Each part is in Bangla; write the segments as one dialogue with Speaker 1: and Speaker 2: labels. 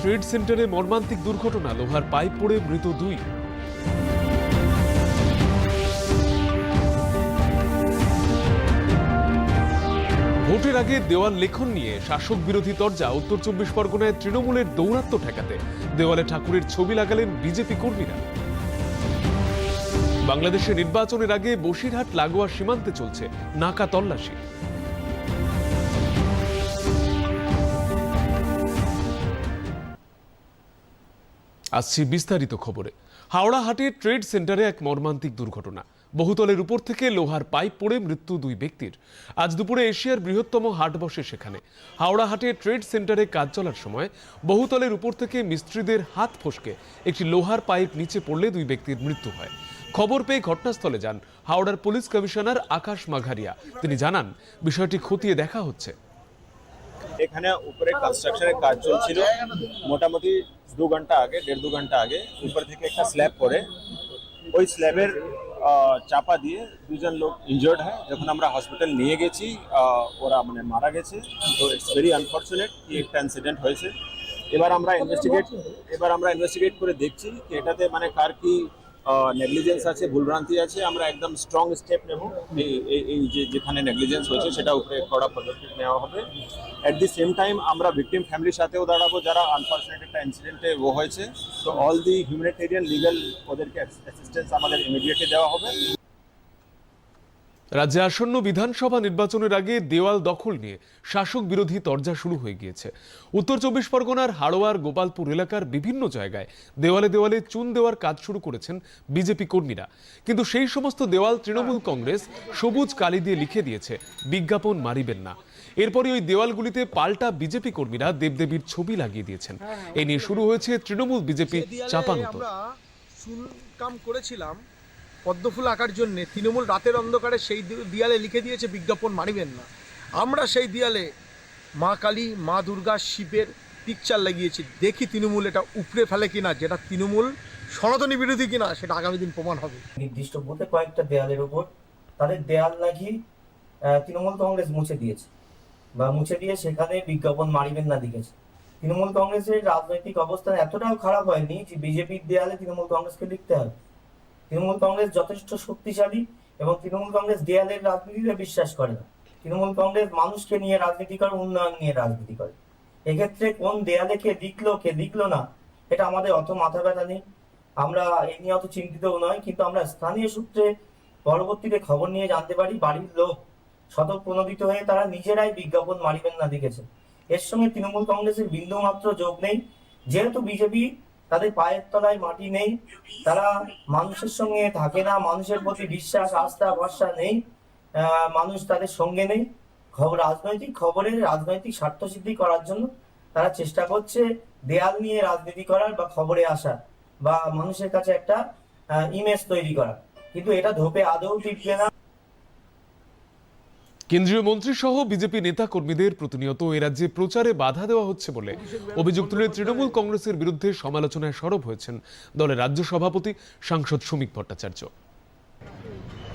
Speaker 1: ট্রেড সেন্টারে মর্মান্তিক দুর্ঘটনা, লোহার পাইপ পড়ে মৃত দুই। ভোটের আগে দেওয়াল লেখন নিয়ে শাসক বিরোধী তরজা উত্তর চব্বিশ পরগনায় তৃণমূলের দৌরাত্ম ঠেকাতে। দেওয়ালে ঠাকুরের ছবি লাগালেন বিজেপি কর্মীরা। বাংলাদেশে নির্বাচনের আগে বসিরহাট লাগোয়া সীমান্তে চলছে নাকা তল্লাশি। আসছি বিস্তারিত খবরে। হাওড়া হাটে ট্রেড সেন্টারে এক মর্মান্তিক দুর্ঘটনা। বহুতলের উপর থেকে লোহার পাইপ পড়ে মৃত্যু দুই ব্যক্তির। আজ দুপুরে এশিয়ার বৃহত্তম হাট বসে সেখানে। হাওড়াহাটে ট্রেড সেন্টারে কাজ চলার সময় বহুতলের উপর থেকে মিস্ত্রিদের হাত ফসকে একটি লোহার পাইপ নিচে পড়লে দুই ব্যক্তির মৃত্যু হয়। খবর পেয়ে ঘটনাস্থলে যান হাওড়ার পুলিশ কমিশনার আকাশ মাঘারিয়া। তিনি জানান, বিষয়টি খতিয়ে দেখা হচ্ছে।
Speaker 2: এখানে উপরে কনস্ট্রাকশনের কাজ চলছিল। মোটামুটি দু ঘণ্টা আগে, দেড় দু ঘণ্টা আগে উপর থেকে একটা স্ল্যাব পড়ে। ওই স্ল্যাবের চাপা দিয়ে দুজন লোক ইনজার্ড হয়। যখন আমরা হসপিটাল নিয়ে গেছি ওরা মানে মারা গেছে। তো ইটস ভেরি আনফর্চুনেট কি একটা ইনসিডেন্ট হয়েছে। এবার আমরা ইনভেস্টিগেট এবার আমরা ইনভেস্টিগেট করে দেখছি কি এটাতে মানে কার কি নেগলিজেন্স আছে, ভুলভ্রান্তি আছে, আমরা একদম স্ট্রং স্টেপ নেব। এই- যে, যেখানে নেগলিজেন্স হয়েছে, সেটা উপরে কড়া পদক্ষেপ নেওয়া হবে। অ্যাট দি সেম টাইম আমরা ভিকটিম ফ্যামিলির সাথেও দাঁড়াবো, যারা আনফর্চুনেট একটা ইনসিডেন্টে ও হয়েছে। তো অল দি হিউম্যানিটেরিয়ান লিগাল ওদেরকে অ্যাসিস্ট্যান্স আমাদের ইমিডিয়েটলি দেওয়া হবে।
Speaker 1: রাজ্যে আসন্ন বিধানসভা নির্বাচনের আগে দেওয়াল দখল নিয়ে শাসক বিরোধী তরজা শুরু হয়ে গিয়েছে। উত্তর চব্বিশ পরগনার হাড়োয়ার গোপালপুর এলাকার বিভিন্ন জায়গায় দেওয়ালে দেওয়ালে চুন দেওয়ার কাজ শুরু করেছেন বিজেপি কর্মীরা। কিন্তু সেই সমস্ত দেওয়াল তৃণমূল কংগ্রেস সবুজ কালি দিয়ে লিখে দিয়েছে, বিজ্ঞাপন মারিবেন না। এরপরে ওই দেওয়ালগুলিতে পাল্টা বিজেপি কর্মীরা দেবদেবীর ছবি লাগিয়ে দিয়েছেন। এ নিয়ে শুরু হয়েছে তৃণমূল বিজেপি
Speaker 3: কাম করেছিলাম পদ্মফুল আঁকার জন্য তৃণমূল রাতের অন্ধকারে সেই দেয়ালে লিখে দিয়েছে, বিজ্ঞাপন মানিবেন না। আমরা সেই দেয়ালে মা কালী, মা দুর্গা, শিবের পিকচার লাগিয়েছি। দেখি তৃণমূল এটা উপড়ে ফেলে কিনা, যেটা তৃণমূল সনাতনী বিরোধী কিনা, সেটা আগামী দিন প্রমাণ হবে।
Speaker 4: নির্দিষ্ট বুথে কয়েকটা দেয়ালের উপর তাদের দেয়াল লাগিয়ে তৃণমূল কংগ্রেস মুছে দিয়েছে। বা মুছে দিয়ে সেখানে বিজ্ঞাপন মারিবেন না লিখেছে। তৃণমূল কংগ্রেসের রাজনৈতিক অবস্থান এতটাও খারাপ হয়নি যে বিজেপির দেয়ালে তৃণমূল কংগ্রেসকে লিখতে হবে। তৃণমূল কংগ্রেস যথেষ্ট শক্তিশালী এবং তৃণমূল কংগ্রেস দেয়ালের রাজনীতিতে বিশ্বাস করে না। তৃণমূল কংগ্রেস মানুষকে নিয়ে রাজনীতি করে, উন্নয়ন নিয়ে রাজনীতি করে। এক্ষেত্রে কোন দেয়ালে কে লিখলো কে লিখলো না, এটা আমাদের অত মাথা ব্যথা নেই। আমরা এই নিয়ে অত চিন্তিতও নয়, কিন্তু আমরা স্থানীয় সূত্রে পরবর্তীতে খবর নিয়ে জানতে পারি, বাড়ির লোক শতপ্রণোদিত হয়ে তারা নিজেরাই বিজ্ঞাপন মারিবেন না লিখেছে এর সঙ্গে তৃণমূল কংগ্রেসের বিন্দু মাত্র যোগ নেই। যেহেতু বিজেপি তাদের পায়ের তলায় মাটি নেই, তারা মানুষের সঙ্গে থাকে না, মানুষের প্রতি বিশ্বাস, আস্থা, ভরসা নেই মানুষ তাদের সঙ্গে নেই। খবর রাজনৈতিক খবরের রাজনৈতিক স্বার্থ সিদ্ধি করার জন্য তারা চেষ্টা করছে দেয়াল নিয়ে রাজনীতি করার বা খবরে আসার বা মানুষের কাছে একটা ইমেজ তৈরি করার। কিন্তু এটা ধোপে আদৌ টিকবে না।
Speaker 1: কেন্দ্রীয় মন্ত্রী সহ বিজেপি নেতা কর্মীদের প্রতিনিয়ত এ রাজ্যে প্রচারে বাধা দেওয়া হচ্ছে বলে অভিযোগ তুলে তৃণমূল কংগ্রেসের বিরুদ্ধে সমালোচনায় সরব হয়েছেন দলের রাজ্য সভাপতি সাংসদ শ্রমিক ভট্টাচার্য।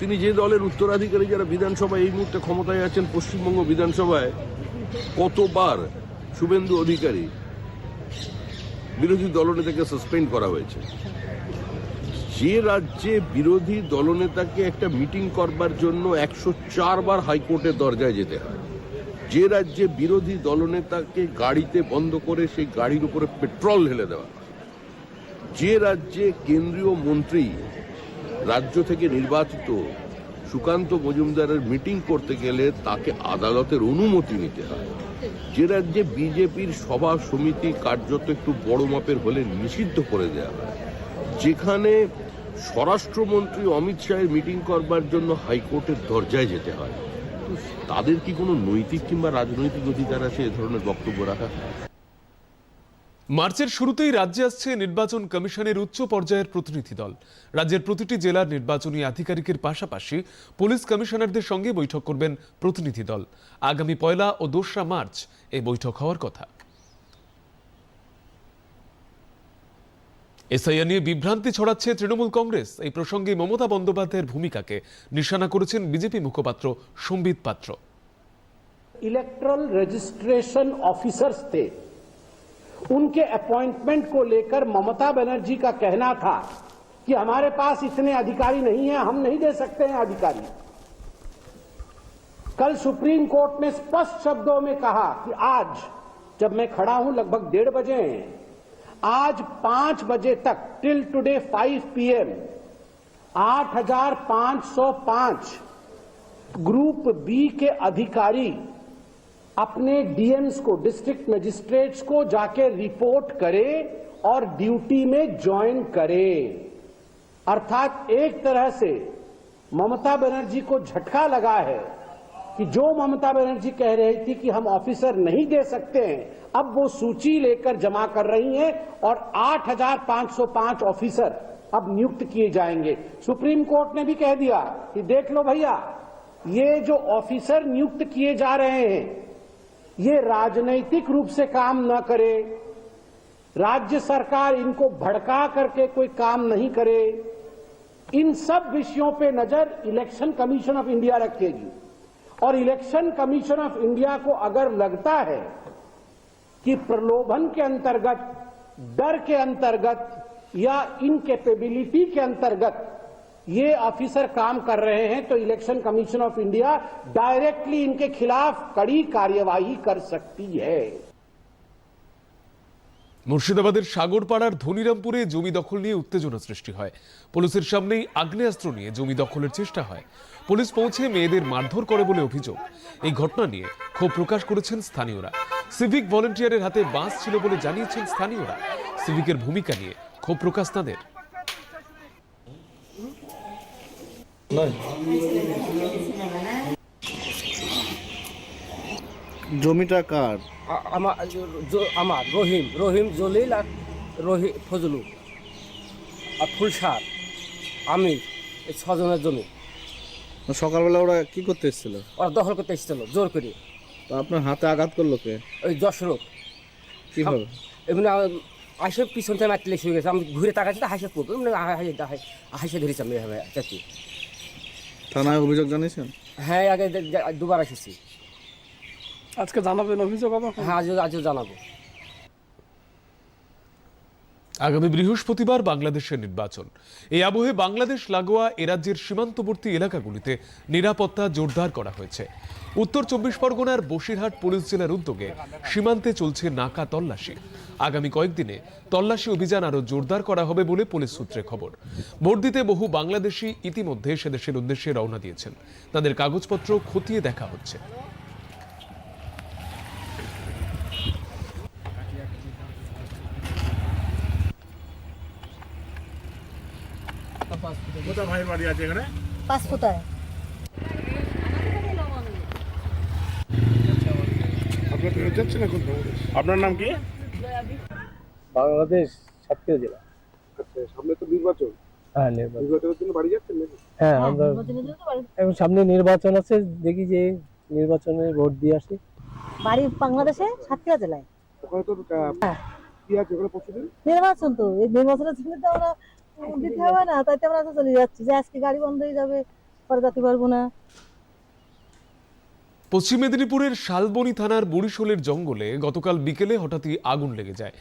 Speaker 5: তিনি যে দলের উত্তরাধিকারী যারা বিধানসভায় এই মুহূর্তে ক্ষমতায় আছেন, পশ্চিমবঙ্গ বিধানসভায় কতবার শুভেন্দু অধিকারী বিরোধী দলনেতাকে সাসপেন্ড করা হয়েছে? যে রাজ্যে বিরোধী দলনেতাকে একটা মিটিং করবার জন্য একশো চারবার হাইকোর্টের দরজায় যেতে হয়, যে রাজ্যে বিরোধী দলনেতাকে গাড়িতে বন্ধ করে সেই গাড়ির উপরে পেট্রোল ঢেলে দেওয়া যে রাজ্যে কেন্দ্রীয় মন্ত্রী রাজ্য থেকে নির্বাচিত সুকান্ত মজুমদারের মিটিং করতে গেলে তাকে আদালতের অনুমতি নিতে হয়, যে রাজ্যে বিজেপির সভা সমিতি কার্যত একটু বড় মাপের হলে নিষিদ্ধ করে দেওয়া হয়, যেখানে স্বরাষ্ট্রমন্ত্রী অমিত শাহের মিটিং করবার জন্য হাইকোর্টের দরজায় যেতে হয়। তো তাদের কি কোনো নৈতিক কিংবা রাজনৈতিক অধিকার আছে এ ধরনের বক্তব্য রাখা?
Speaker 1: মার্চের শুরুতেই রাজ্যে আসছে নির্বাচন কমিশনের উচ্চ পর্যায়ের প্রতিনিধি দল। রাজ্যের প্রতিটি জেলার নির্বাচনী আধিকারিকের পাশাপাশি পুলিশ কমিশনারদের সঙ্গে বৈঠক করবেন প্রতিনিধি দল। আগামী পয়লা ও দোসরা মার্চ এই বৈঠক হওয়ার কথা। এসআইআর নিয়ে বিভ্রান্তি ছড়াচ্ছে তৃণমূল কংগ্রেস এই প্রসঙ্গে মমতা বন্দ্যোপাধ্যায়ের ভূমিকাকে নিশানা করেছেন বিজেপি মুখপাত্র সম্বিত পাত্র
Speaker 6: ইলেকট্রাল রেজিস্ট্রেশন অফিসার্স थे उनके अपॉइंटमेंट को लेकर ममता बनर्जी का कहना था कि हमारे पास इतने अधिकारी नहीं है हम नहीं दे सकते हैं अधिकारी कल सुप्रीम कोर्ट ने स्पष्ट शब्दों में कहा कि आज जब मैं खड़ा हूं लगभग डेढ़ बजे हैं आज पाँच बजे तक टिल टुडे फाइव पीएम आठ हज़ार पाँच सौ पाँच ग्रुप बी के अधिकारी अपने डीएम्स को डिस्ट्रिक्ट मजिस्ट्रेट्स को जाके रिपोर्ट करे और ड्यूटी में ज्वाइन करे। अर्थात एक तरह से ममता बनर्जी को झटका लगा है। कि जो ममता बनर्जी कह रही थी कि हम ऑफिसर नहीं दे सकते हैं अब वो सूची लेकर जमा कर रही हैं और 8,505 ऑफिसर अब नियुक्त किए जाएँगे। सुप्रीम कोर्ट ने भी कह दिया कि देख लो भैया ये जो ऑफिसर नियुक्त किए जा रहे हैं ये राजनैतिक रूप से काम न करे राज्य सरकार इनको भड़का करके कोई काम नहीं करे इन सब विषयों पे नज़र इलेक्शन कमीशन ऑफ़ इंडिया रखेगी। और इलेक्शन कमीशन ऑफ़ इंडिया को अगर लगता है कि प्रलोभन के अंतर्गत, डर के अंतर्गत या इनकेपेबिलिटी के अंतर्गत ये ऑफिसर काम कर रहे हैं तो election commission of India directly इनके खिलाफ कड़ी कार्यवाही कर सकती है।
Speaker 1: মুর্শিদাবাদের সাগরপাড়ার ধনিরামপুরে জমি দখল নিয়ে উত্তেজনা সৃষ্টি হয়। পুলিশের সামনেই আগ্নেয়াস্ত্র নিয়ে জমি দখলের চেষ্টা হয়। পুলিশ পৌঁছে মেয়েদের মারধর করে বলে অভিযোগ। এই ঘটনা নিয়ে ক্ষোভ প্রকাশ করেছেন স্থানীয়রা। সিভিক ভলেন্টিয়ারের হাতে বাস ছিল বলে জানিয়েছেন স্থানীয়রা। সিভিকের ভূমিকা নিয়ে ক্ষোভ প্রকাশ তাদের।
Speaker 7: জমিটা কার?
Speaker 8: আমার আমার রহিম রহিম জলিল আর রহি ফজলু আর ফুলসার আমি এই ছজনের জমি।
Speaker 7: সকালবেলা ওরা কি করতে এসেছিল?
Speaker 8: ওরা দখল করতে এসেছিল জোর করে।
Speaker 7: তো আপনার হাতে আঘাত করল কে?
Speaker 8: ওই যশরথ
Speaker 7: কীভাবে?
Speaker 8: এমনি আ- আইসে পিছন থেকে মারতে লেগে গেছে আমি ঘুরে তাকাচ্ছি তো হাসে পড়ব এমনি হাসে ধরেছি আমি এভাবে চাচি।
Speaker 7: থানায় অভিযোগ জানিয়েছেন?
Speaker 8: হ্যাঁ আগে দুবার এসেছি।
Speaker 9: আজকে জানাবেন অভিযোগ আবার
Speaker 8: হ্যাঁ আজও আজও জানাব।
Speaker 1: আগামী বৃহস্পতিবার বাংলাদেশের নির্বাচন। এই আবহে বাংলাদেশ লাগোয়া এ রাজ্যের সীমান্তবর্তী এলাকাগুলিতে নিরাপত্তা জোরদার করা হয়েছে। উত্তর চব্বিশ পরগনার বসিরহাট পুলিশ জেলার উদ্যোগে সীমান্তে চলছে নাকা তল্লাশি। আগামী কয়েকদিনে তল্লাশি অভিযান আরও জোরদার করা হবে বলে পুলিশ সূত্রে খবর। ভোট দিতে বহু বাংলাদেশি ইতিমধ্যে সেদেশের উদ্দেশ্যে রওনা দিয়েছেন। তাদের কাগজপত্র খতিয়ে দেখা হচ্ছে।
Speaker 10: পাঁচফোটায়
Speaker 11: আপনার নাম কি?
Speaker 9: বাংলাদেশ সাতক্ষীরা জেলা।
Speaker 11: সামনে তো নির্বাচন।
Speaker 9: হ্যাঁ নির্বাচন।
Speaker 11: নির্বাচনের জন্য বাড়ি যাচ্ছেন নাকি?
Speaker 9: হ্যাঁ আমরা
Speaker 10: নির্বাচনের
Speaker 9: এখন সামনে নির্বাচন আছে দেখি যে নির্বাচনে ভোট দিয়ে আসি।
Speaker 10: বাড়ি বাংলাদেশে সাতক্ষীরা জেলায়।
Speaker 11: ওখানে তো আহ, কি আছে ওখানে প্রস্তুতি
Speaker 10: নির্বাচন তো এই নির্বাচনের জন্য তো আমরা দিতে হবে না আমরা তো চলে যাচ্ছি। যে আজকে গাড়ি বন্ধ হয়ে যাবে, পরে যেতে পারব না।
Speaker 1: পশ্চিম মেদিনীপুরের শালবনী থানার বরিশোলের জঙ্গলে গতকাল বিকেলে হঠাৎই আগুন লেগে যায়।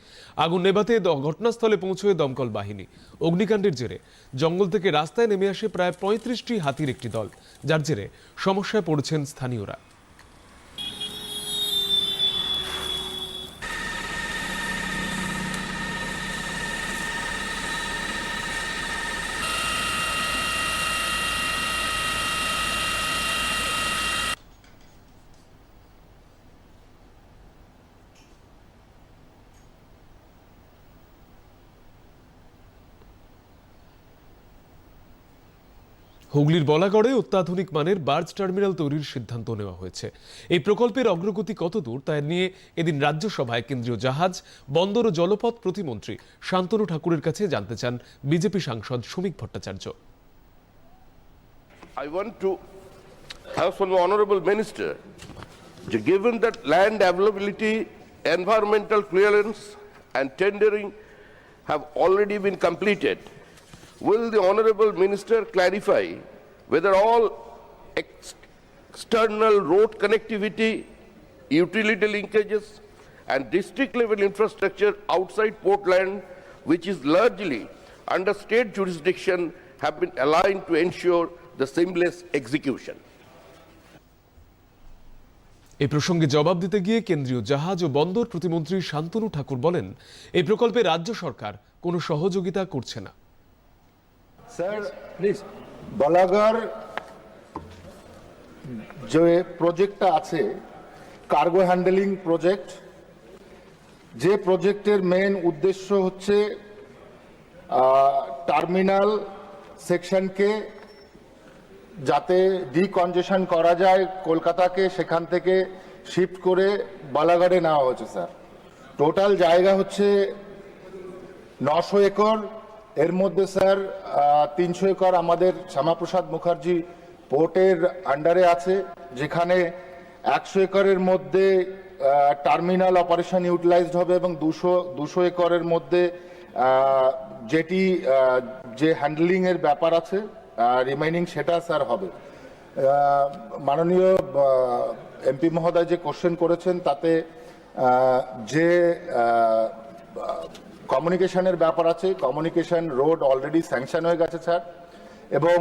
Speaker 1: আগুন নেভাতে ঘটনাস্থলে পৌঁছয় দমকল বাহিনী। অগ্নিকাণ্ডের জেরে জঙ্গল থেকে রাস্তায় নেমে আসে প্রায় পঁয়ত্রিশটি হাতির একটি দল। যার জেরে সমস্যায় পড়েছেন স্থানীয়রা। হুগলির বলাগড়ে অত্যাধুনিক মানের বার্জ টার্মিনাল তৈরির সিদ্ধান্ত নেওয়া হয়েছে। এই প্রকল্পের অগ্রগতি কতদূর তা নিয়ে এদিন রাজ্যসভায় কেন্দ্রীয় জাহাজ বন্দর ও জলপথ প্রতিমন্ত্রী শান্তনু ঠাকুরের কাছে জানতে চান বিজেপি সাংসদ শ্রমিক Bhattacharya.
Speaker 5: I want to have from the minister, that given that land availability, environmental clearance and tendering have already been completed, will the honorable minister clarify whether all ex- external road connectivity, utility linkages and district level infrastructure outside Portland, which is largely under state jurisdiction, have been aligned to ensure the seamless execution.
Speaker 1: এ প্রসঙ্গে জবাব দিতে গিয়ে কেন্দ্রীয় জাহাজ ও বন্দর প্রতিমন্ত্রী শান্তনু ঠাকুর বলেন এই প্রকল্পে রাজ্য সরকার কোনো সহযোগিতা করছে না
Speaker 12: স্যার প্লিজ বলাগড় যে প্রজেক্টটা আছে কার্গো হ্যান্ডেলিং প্রজেক্ট যে প্রজেক্টের মেন উদ্দেশ্য হচ্ছে টার্মিনাল সেকশনকে যাতে ডিকনজেশন করা যায় কলকাতাকে সেখান থেকে শিফট করে বালাগড়ে নেওয়া হয়েছে স্যার টোটাল জায়গা হচ্ছে নশো একর এর মধ্যে, স্যার তিনশো একর আমাদের শ্যামাপ্রসাদ মুখার্জি পোর্টের আন্ডারে আছে, যেখানে একশো একরের মধ্যে টার্মিনাল অপারেশন ইউটিলাইজড হবে এবং দুশো দুশো একরের মধ্যে যেটি যে হ্যান্ডলিং এর ব্যাপার আছে রিমাইনিং সেটা, স্যার, হবে। মাননীয় এমপি মহোদয় যে কোশ্চেন করেছেন, তাতে যে কমিউনিকেশনের ব্যাপার আছে। কমিউনিকেশন রোড অলরেডি স্যাংশন হয়ে গেছে, স্যার। এবং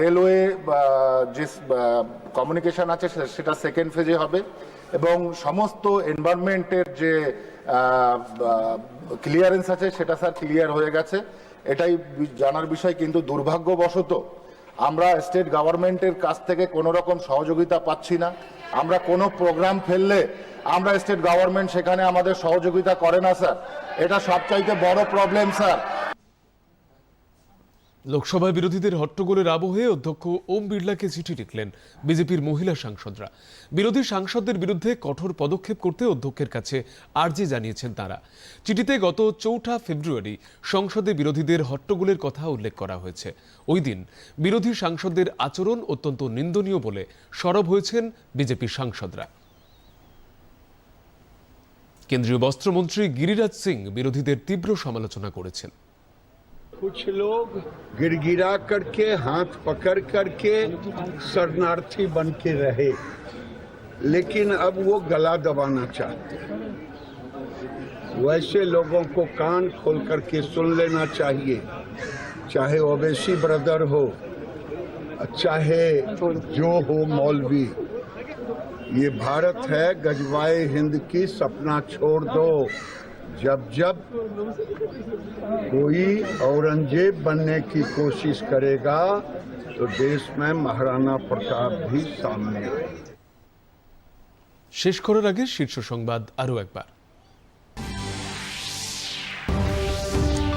Speaker 12: রেলওয়ে যে কমিউনিকেশন আছে সেটা সেকেন্ড ফেজে হবে। এবং সমস্ত এনভায়রনমেন্টের যে ক্লিয়ারেন্স আছে, সেটা, স্যার ক্লিয়ার হয়ে গেছে। এটাই জানার বিষয়, কিন্তু দুর্ভাগ্যবশত আমরা স্টেট গভর্নমেন্টের কাছ থেকে কোনো রকম সহযোগিতা পাচ্ছি না। আমরা কোনো প্রোগ্রাম ফেললে আমরা স্টেট গভর্নমেন্ট সেখানে আমাদের সহযোগিতা করে না স্যার এটা সবচাইতে বড় প্রবলেম স্যার
Speaker 1: লোকসভায় বিরোধীদের হট্টগোলের আবহে অধ্যক্ষ ওম বিড়লাকে চিঠি লিখলেন বিজেপির মহিলা সাংসদরা। বিরোধী সাংসদদের বিরুদ্ধে কঠোর পদক্ষেপ করতে অধ্যক্ষের কাছে আর্জি জানিয়েছেন তারা। চিঠিতে গত চৌঠা ফেব্রুয়ারি সংসদে বিরোধীদের হট্টগোলের কথা উল্লেখ করা হয়েছে। ওই দিন বিরোধী সাংসদদের আচরণ অত্যন্ত নিন্দনীয় বলে সরব হয়েছেন বিজেপির সাংসদরা। কেন্দ্রীয় বস্ত্রমন্ত্রী গিরিরাজ সিং বিরোধীদের তীব্র সমালোচনা করেছেন।
Speaker 13: कुछ लोग गिड़गिड़ा करके, हाथ पकड़ करके शरणार्थी बन के रहे। लेकिन अब वो गला दबाना चाहते वैसे लोगों को कान खोल करके सुन लेना चाहिए। चाहे ओवैसी ब्रदर हो, चाहे जो हो मौलवी। ये भारत है, गजवाए हिंद की सपना छोड़ दो। जब जब कोई औरंगजेब बनने की कोशिश करेगा तो देश में महाराणा प्रताप भी सामने आए
Speaker 1: শেষ করার আগে শীর্ষ সংবাদ আরও একবার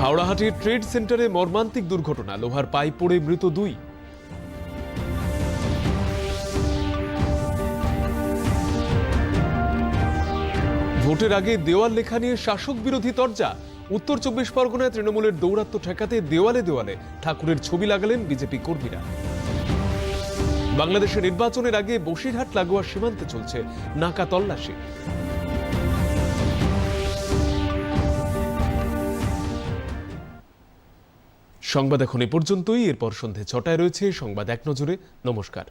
Speaker 1: হাওড়াহাটির ট্রেড সেন্টারে মর্মান্তিক দুর্ঘটনা লোহার পাইপ পড়ে মৃত দুই ভোটের আগে দেওয়াল লেখা নিয়ে শাসক বিরোধী তরজা। উত্তর চব্বিশ পরগনায় তৃণমূলের দৌরাত্ম ঠেকাতে দেওয়ালে দেওয়ালে ঠাকুরের ছবি লাগালেন বিজেপি কর্মীরা। বাংলাদেশের নির্বাচনের আগে বসিরহাট লাগোয়া সীমান্তে চলছে নাকা তল্লাশি। সংবাদ এখন এ পর্যন্তই। এরপর সন্ধে ছটায় রয়েছে। সংবাদ এক নজরে। নমস্কার।